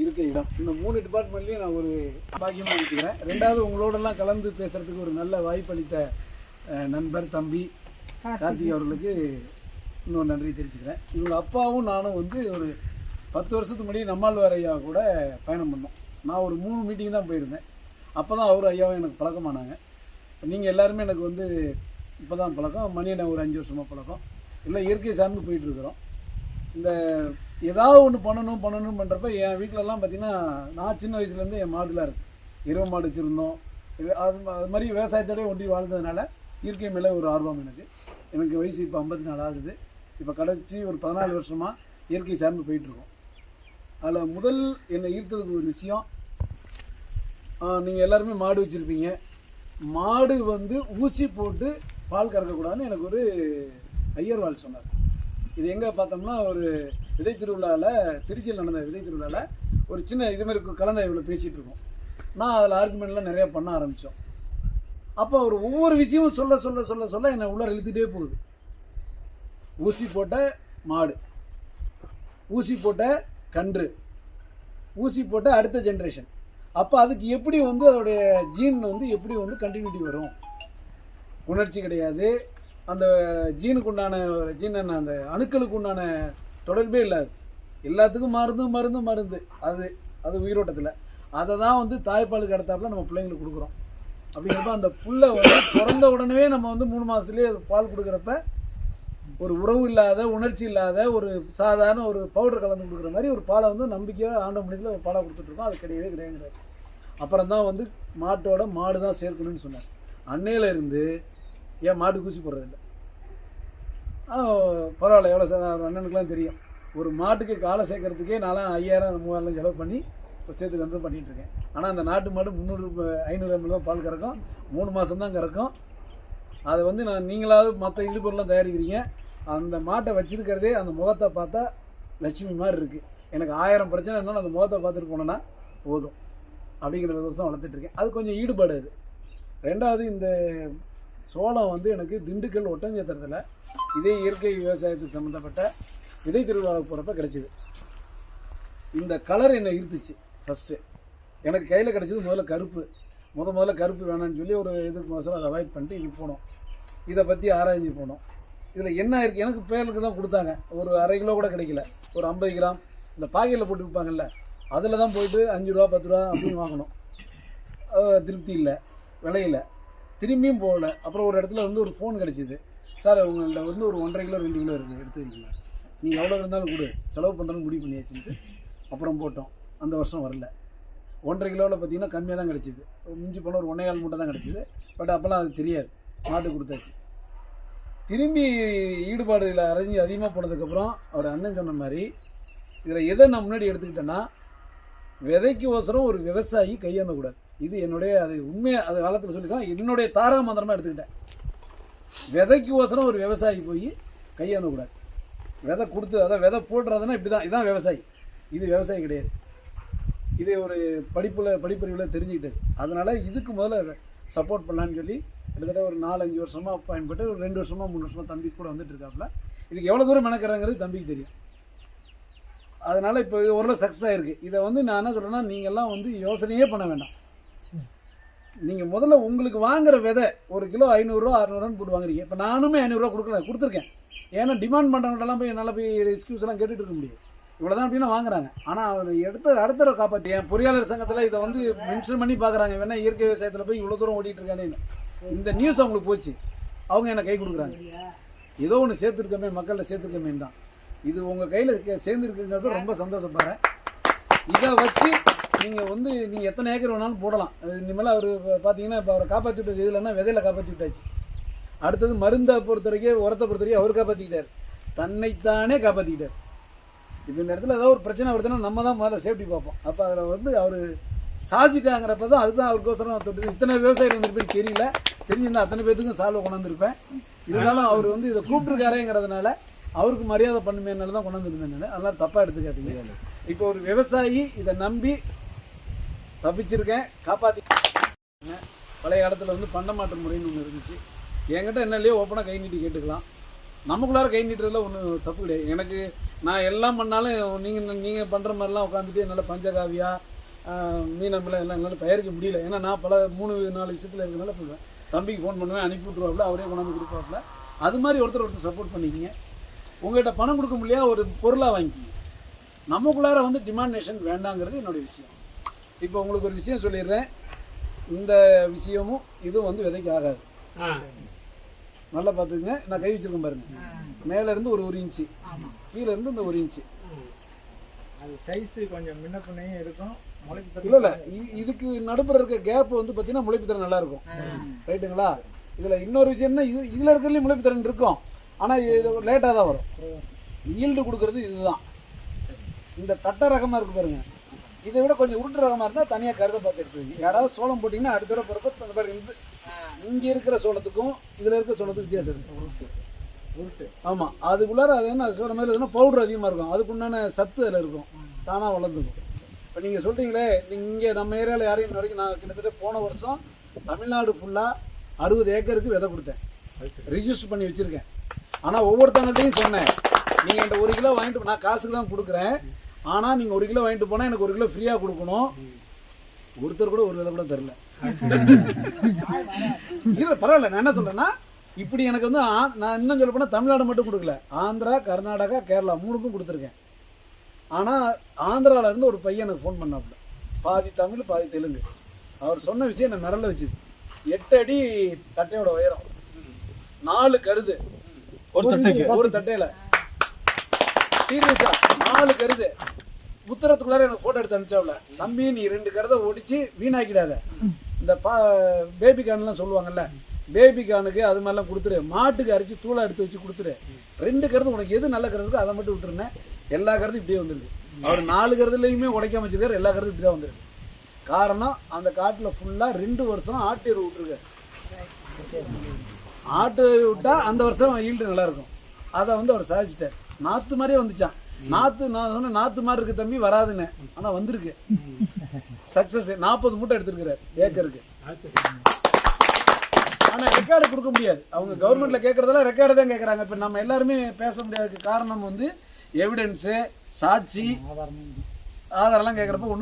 இருக்க இடம். இந்த மூணு டிபார்ட்மெண்ட்லையும் நான் ஒரு பாக்கியமாக நினச்சிக்கிறேன். ரெண்டாவது உங்களோடலாம் கலந்து பேசுகிறதுக்கு ஒரு நல்ல வாய்ப்பளித்த நண்பர் தம்பி கார்த்திக் அவர்களுக்கு இன்னொரு நன்றி தெரிவிச்சுக்கிறேன். இவங்க அப்பாவும் நானும் வந்து ஒரு பத்து வருஷத்துக்கு முன்னாடி நம்மாழ்வார் ஐயா கூட பயணம் பண்ணோம். நான் ஒரு மூணு மீட்டிங் தான் போயிருந்தேன். அப்போ தான் அவர் ஐயாவும் எனக்கு பழக்கமானாங்க. நீங்கள் எல்லாருமே எனக்கு வந்து இப்போ தான் பழக்கம். மணியனை ஒரு அஞ்சு வருஷமாக பழக்கம். இல்லை இயற்கை சார்ந்து போயிட்டுருக்குறோம் இந்த ஏதாவது ஒன்று பண்ணணும் பண்ணணும் பண்ணுறப்ப என் வீட்டிலலாம் பார்த்தீங்கன்னா நான் சின்ன வயசுலேருந்து என் மாடுலாம் இருக்குது இரவு மாடு வச்சுருந்தோம். அது அது மாதிரி விவசாயத்தோடய ஒன்றி வாழ்ந்ததுனால இயற்கை மேலே ஒரு ஆர்வம் எனக்கு. எனக்கு வயசு இப்போ ஐம்பத்தி நாலு ஆகுது. இப்போ கடைசி ஒரு பதினாலு வருஷமாக இயற்கை சார்ந்து போயிட்டுருக்கோம். அதில் முதல் என்னை ஈர்த்ததுக்கு ஒரு விஷயம் நீங்கள் எல்லாருமே மாடு வச்சுருப்பீங்க. மாடு வந்து ஊசி போட்டு பால் கறக்கக்கூடாதுன்னு எனக்கு ஒரு ஐயர்வாள் சொன்னார். இது எங்கே பார்த்தோம்னா ஒரு விதை திருவிழாவில் திருச்சியில் நடந்த விதை திருவிழாவில் ஒரு சின்ன இது மாதிரி கலந்த இவ்வளோ பேசிகிட்டு இருக்கோம். நான் அதில் ஆர்குமெண்ட்லாம் நிறையா பண்ண ஆரம்பித்தோம் அப்போ அவர் ஒவ்வொரு விஷயமும் சொல்ல சொல்ல சொல்ல சொல்ல என்னை உள்ளார இழுத்துட்டே போகுது. ஊசி போட்ட மாடு ஊசி போட்ட கன்று ஊசி போட்ட அடுத்த ஜென்ரேஷன் அப்போ அதுக்கு எப்படி வந்து அதோடைய ஜீன் வந்து எப்படி வந்து கண்டினியூட்டி வரும்? உணர்ச்சி கிடையாது. அந்த ஜீனுக்கு உண்டான ஜீன் என்ன அந்த அணுக்களுக்கு உண்டான தொடர்பே இல்லாது எல்லாத்துக்கும் மருந்து மருந்து மருந்து. அது அது உயிரோட்டத்தில். அதை தான் வந்து தாய்ப்பாலுக்கு அடுத்தாப்புல நம்ம பிள்ளைங்களுக்கு கொடுக்குறோம். அப்படிங்கிறப்ப அந்த புல்லை வந்து பிறந்த உடனே நம்ம வந்து மூணு மாதத்துலேயே பால் கொடுக்குறப்ப ஒரு உறவு இல்லாத உணர்ச்சி இல்லாத ஒரு சாதாரண ஒரு பவுடர் கலந்து கொடுக்குற மாதிரி ஒரு பாலை வந்து நம்பிக்கையாக ஆண்ட முடியல ஒரு பாலை கொடுத்துட்ருக்கோம். அது கிடையவே கிடையாது. அப்புறம் தான் வந்து மாட்டோட மாடு தான் சேர்க்கணும்னு சொன்னார். அன்னையில் இருந்து ஏன் மாட்டு கூசி போடுறதில்ல? பரவாயில்ல எவ்வளோ சார் அண்ணனுக்குலாம் தெரியும். ஒரு மாட்டுக்கு காலை சேர்க்கறதுக்கே நான்லாம் ஐயாயிரம் மூவாயிரம் செலவு பண்ணி சேர்த்துக்கு சேர்த்து வந்து பண்ணிகிட்ருக்கேன் இருக்கேன். ஆனால் அந்த நாட்டு மாடு முந்நூறு ஐநூறு எம்எல் தான் பால் கறக்கும். மூணு மாதம் தான் கறக்கும். அதை வந்து நான் நீங்களாவது மற்ற இழுப்பொருள்லாம் தயாரிக்கிறீங்க. அந்த மாட்டை வச்சுருக்கிறதே அந்த முகத்தை பார்த்தா லட்சுமி மாதிரி இருக்குது எனக்கு ஆயிரம் பிரச்சனை இருந்தாலும் அந்த முகத்தை பார்த்துட்டு போனேன்னா போதும். அப்படிங்கிற விவசாயம் வளர்த்துட்ருக்கேன் அது கொஞ்சம் ஈடுபாடு அது. ரெண்டாவது இந்த சோளம் வந்து எனக்கு திண்டுக்கல் ஒட்டஞ்சத்திரத்தில் இதே இயற்கை விவசாயத்துக்கு சம்மந்தப்பட்ட விதை திருவிழாவுக்கு போகிறப்ப கிடச்சிது. இந்த கலர் என்னை இருந்துச்சு ஃபஸ்ட்டு எனக்கு கையில் கிடச்சது முதல்ல கருப்பு. முத முதல்ல கருப்பு வேணாம்னு சொல்லி ஒரு இதுக்கு மோசம் அதை அவாய்ட் பண்ணிட்டு இது போனோம். இதை பற்றி ஆராய்ஞ்சு போனோம். இதில் என்ன இருக்குது எனக்கு பேருக்கு தான் கொடுத்தாங்க. ஒரு அரை கிலோ கூட கிடைக்கல. ஒரு ஐம்பது கிராம். இந்த பாக்கெட்டில் போட்டு விற்பாங்கல்ல அதில் தான் போயிட்டு அஞ்சு ரூபா பத்து ரூபா அப்படின்னு வாங்கணும் திருப்தி இல்லை. விலையில திரும்பியும் போகல. அப்புறம் ஒரு இடத்துல வந்து ஒரு ஃபோன் கிடச்சிது. சார் உங்கள்ட்ட வந்து ஒரு ஒன்றரை கிலோ ரெண்டு கிலோ இருக்குது. எடுத்துக்கிங்களா நீங்கள் எவ்வளோ இருந்தாலும் கொடு. செலவு பண்ணுறேன்னு முடிவு பண்ணியாச்சுன்ட்டு அப்புறம் போட்டோம். அந்த வருஷம் வரல. ஒன்றரை கிலோவில் பார்த்தீங்கன்னா கம்மியாக தான் கிடச்சிது. மிஞ்சி போன ஒரு ஒன்றே கால் மூட்டை தான் கிடச்சிது. பட் அப்போல்லாம் அது தெரியாது. மாட்டு கொடுத்தாச்சு. திரும்பி ஈடுபாடுகளை அரைஞ்சி அதிகமாக போனதுக்கப்புறம் அவர் அண்ணன் சொன்ன மாதிரி இதில் எதை நான் முன்னாடி எடுத்துக்கிட்டேன்னா விதைக்கு ஒசரம் ஒரு விவசாயி கையாண்டக்கூடாது இது என்னுடைய அது உண்மையாக அது காலத்தில் சொல்லிக்கலாம். என்னுடைய தாரா மந்திரமாக எடுத்துக்கிட்டேன். விதைக்கு ஓசரம் ஒரு விவசாயி போய் கையாண்டக்கூடாது விதை கொடுத்து அதான் விதை போடுறதுன்னா இப்படி தான் இதுதான் விவசாயி. இது விவசாயி கிடையாது. இது ஒரு படிப்பில் படிப்பறிவில் தெரிஞ்சுக்கிட்டது அதனால் இதுக்கு முதல்ல சப்போர்ட் பண்ணலான்னு சொல்லி கிட்டத்தட்ட ஒரு நாலஞ்சு வருஷமாக பயன்பட்டு ஒரு ரெண்டு வருஷமாக மூணு வருஷமாக தம்பி கூட வந்துட்டு இருக்காப்புல. இதுக்கு எவ்வளோ தூரம் மெனக்கிறாங்கிறது தம்பிக்கு தெரியும். அதனால் இப்போ ஓரளவு சக்ஸஸ் ஆகிருக்கு இதை வந்து நான் என்ன சொல்கிறேன்னா நீங்கள்லாம் வந்து யோசனையே பண்ண வேண்டாம். நீங்கள் முதல்ல உங்களுக்கு வாங்குற விதை ஒரு கிலோ ஐநூறுரூவா அறநூறுவான்னு போட்டு வாங்குறீங்க இப்போ நானுமே ஐநூறுரூவா கொடுக்கல கொடுத்துருக்கேன். ஏன்னா டிமாண்ட் பண்ணுறவங்கள்ட்டலாம் போய் என்னால் போய் எக்ஸ்கியூஸ்லாம் கேட்டுகிட்டு கேட்டுட்டு இருக்க இவ்வளோ இவ்வளோதான் அப்படின்னு வாங்குறாங்க. ஆனால் அவர் எடுத்த அடுத்த காப்பாற்றி என் பொறியாளர் சங்கத்தில் இதை வந்து மென்ஷன் பண்ணி பார்க்குறாங்க வேணா இயற்கை விவசாயத்தில் போய் இவ்வளோ தூரம் ஓடிட்டு இருக்கானேன்னு இந்த நியூஸ் அவங்களுக்கு போச்சு. அவங்க என்னை கை கொடுக்குறாங்க? ஏதோ ஒன்று சேர்த்துருக்கமே மக்கள்கிட்ட சேர்த்துருக்கமே தான். இது உங்கள் கையில் சேர்ந்துருக்குங்கிறது ரொம்ப சந்தோஷப்படுறேன். இதை வச்சு நீங்கள் வந்து நீங்கள் எத்தனை ஏக்கர் வேணாலும் போடலாம். இனிமேல் அவர் பார்த்தீங்கன்னா இப்போ அவரை காப்பாற்றி விட்டது இதுலன்னா விதையில காப்பாற்றி விட்டாச்சு அடுத்தது மருந்தை பொறுத்த வரைக்கும் உரத்தை பொறுத்த வரைக்கும் அவர் காப்பாற்றிக்கிட்டார் தன்னைத்தானே காப்பாற்றிக்கிட்டார் இப்போ இந்த இடத்துல ஏதாவது ஒரு பிரச்சனை வருதுன்னா நம்ம தான் முதல்ல சேஃப்டி பார்ப்போம். அப்போ அதில் வந்து அவர் சாதிச்சிட்டாங்கிறப்ப தான் அதுதான் அவருக்கோசரம் தொட்டு இத்தனை விவசாயிகள் வந்திருப்பேன்னு தெரியல. தெரிஞ்சிருந்தா அத்தனை பேத்துக்கும் சால்வை கொண்டாந்துருப்பேன் இருந்தாலும் அவர் வந்து இதை கூப்பிட்டுருக்காரேங்கிறதுனால அவருக்கு மரியாதை பண்ணுமேனால தான் கொண்டாந்துருந்தேன் அதெல்லாம் தப்பாக எடுத்துக்காதீங்க. இப்போ ஒரு விவசாயி இதை நம்பி தப்பிச்சிருக்கேன் காப்பாற்றி பழைய காலத்தில் வந்து பண்ட மாற்று முறைன்னு ஒன்று இருந்துச்சு. என்கிட்ட என்ன இல்லையோ ஓப்பனாக கை நீட்டி கேட்டுக்கலாம். நமக்குள்ளார கை நீட்டுறதுல ஒன்றும் தப்பு கிடையாது. எனக்கு நான் எல்லாம் பண்ணாலும் நீங்கள் நீங்கள் பண்ணுற மாதிரிலாம் உட்காந்துட்டு என்னால் பஞ்சகாவியா மீனம்பில் எல்லாம் என்னால் தயாரிக்க முடியல. ஏன்னா நான் பல மூணு நாலு விஷயத்தில் இருக்கிறனால பண்ணுவேன் தம்பிக்கு ஃபோன் பண்ணுவேன் அனுப்பி விட்ருவாப்புல அவரே கொண்டாந்து கொடுப்பாப்புல. அது மாதிரி ஒருத்தர் ஒருத்தர் சப்போர்ட் பண்ணிக்கிங்க. உங்கள்கிட்ட பணம் கொடுக்க முடியாது ஒரு பொருளாக வாங்கிக்கிங்க. நமக்குள்ளார வந்து டிமாண்டேஷன் வேண்டாங்கிறது என்னுடைய விஷயம். இப்போ உங்களுக்கு ஒரு விஷயம் சொல்லிடுறேன். இந்த விஷயமும் இதுவும் வந்து விதைக்கு ஆகாது. நல்லா பார்த்துக்குங்க. நான் கை வச்சிருக்கேன் பாருங்க. மேல இருந்து ஒரு ஒரு இன்ச்சு. கீழே இருந்து இந்த ஒரு இன்ச்சு. அது சைஸ் கொஞ்சம் முன்ன பின்னையும் இருக்கும். முளைக்கு இல்ல இல்ல. இதுக்கு நடுப்புற இருக்க கேப் வந்து பார்த்தீங்கன்னா முளைப்பு திறன் நல்லா இருக்கும். ரைட்டுங்களா? இதுல இன்னொரு விஷயம் என்ன? இது இதுல இருக்கிறதுலயும் முளைப்பு திறன் இருக்கும். ஆனா இது லேட்டாக தான் வரும். ஈல்டு கொடுக்கறது இதுதான். இந்த தட்டை ரகமா இருக்கு பாருங்க. இதை விட கொஞ்சம் உருட்டு ரகமா இருந்தா தனியா கருத பார்த்து யாராவது சோளம் போட்டீங்கன்னா அடுத்த தடவை பிறப்ப அந்த பாருங்க இந்த இங்க இருக்கிற சோளத்துக்கும் இதுல இருக்கிற சோளத்துக்கும் வித்தியாசம் இருக்கு. உருட்டு. உருட்டு. ஆமா. அதுக்குள்ளார அது என்ன சோளம் மேல இருக்குன்னா பவுடர் அதிகமா இருக்கும். அதுக்குண்டான சத்து அதில் இருக்கும். தானா வளர்ந்துக்கும் இப்போ நீங்க சொல்றீங்களே இங்க நம்ம ஏரியாவில் யாரையும் இன்ன வரைக்கும் நான் கிட்டத்தட்ட போன வருஷம் தமிழ்நாடு ஃபுல்லா அறுபது ஏக்கருக்கு விதை கொடுத்தேன். ரிஜிஸ்டர் பண்ணி வச்சிருக்கேன். ஆனா ஒவ்வொருத்தங்கள்ட்டையும் சொன்னேன் நீங்க இந்த ஒரு கிலோ வாங்கிட்டு நான் காசுக்கு தான் கொடுக்குறேன். ஆனா நீங்க ஒரு கிலோ வாங்கிட்டு போனா எனக்கு ஒரு கிலோ ஃப்ரீயா கொடுக்கணும். ஒருத்தர் கூட ஒரு விதை கூட தரல இல்லை பரவாயில்ல. நான் என்ன சொல்றேன்னா இப்படி எனக்கு வந்து ஆ- நான் இன்னும் சொல்ல போனால் தமிழ்நாடு மட்டும் கொடுக்கல. ஆந்திரா கர்நாடகா கேரளா மூணுக்கும் கொடுத்துருக்கேன். ஆனால் ஆந்திரால இருந்து ஒரு பையன் எனக்கு ஃபோன் பண்ணாப்புல. பாதி தமிழ் பாதி தெலுங்கு. அவர் சொன்ன விஷயம் என்ன மிரள வச்சுது. எட்டு அடி தட்டையோட உயரம். நாலு கருது. ஒரு தட்டையில. சீரியஸா நாலு கருது. உத்தரத்துக்குள்ளார எனக்கு போட்டோ எடுத்து அனுப்பிச்சாவில் தம்பி நீ ரெண்டு கருதை ஒடிச்சு வீணாக்கிடாத. இந்த பா பேபி கான்லாம் சொல்லுவாங்கல்ல பேபி கானுக்கு அது மாதிரிலாம் கொடுத்துரு. மாட்டுக்கு அரைச்சி தூளை எடுத்து வச்சு கொடுத்துரு. ரெண்டு கருது உனக்கு எது நல்ல கருதுக்கோ அதை மட்டும் விட்டுருந்தேன் எல்லா கருதும் இப்படியே வந்துருக்கு அவர் நாலு கருதுலையுமே உடைக்காம வச்சிருக்காரு எல்லா கருதும் இப்படி தான் வந்துருக்கு காரணம் அந்த காட்டில் ஃபுல்லாக ரெண்டு வருஷம் ஆட்டு எரு விட்டுருக்காரு. ஆட்டு விட்டால் அந்த வருஷம் ஈல்டு நல்லாயிருக்கும் அதை வந்து அவர் சாதிச்சிட்டார். நாத்து மாதிரியே வந்துச்சான். நாத்து நான் சொன்ன நாத்து மாதிரி இருக்கு தம்பி வராதுன்னு. ஆனா வந்திருக்கு. சக்சஸ் நாற்பது மூட்டை எடுத்திருக்கிறார் ஏக்கருக்கு. ஆனால் ரெக்கார்டு கொடுக்க முடியாது. அவங்க கவர்மெண்ட்டில் கேட்குறதெல்லாம் ரெக்கார்டு தான் கேட்குறாங்க இப்போ நம்ம எல்லாருமே பேச முடியாததுக்கு காரணம் வந்து எவிடன்ஸு சாட்சி ஆதாரம்லாம் கேட்குறப்ப ஒன்றும்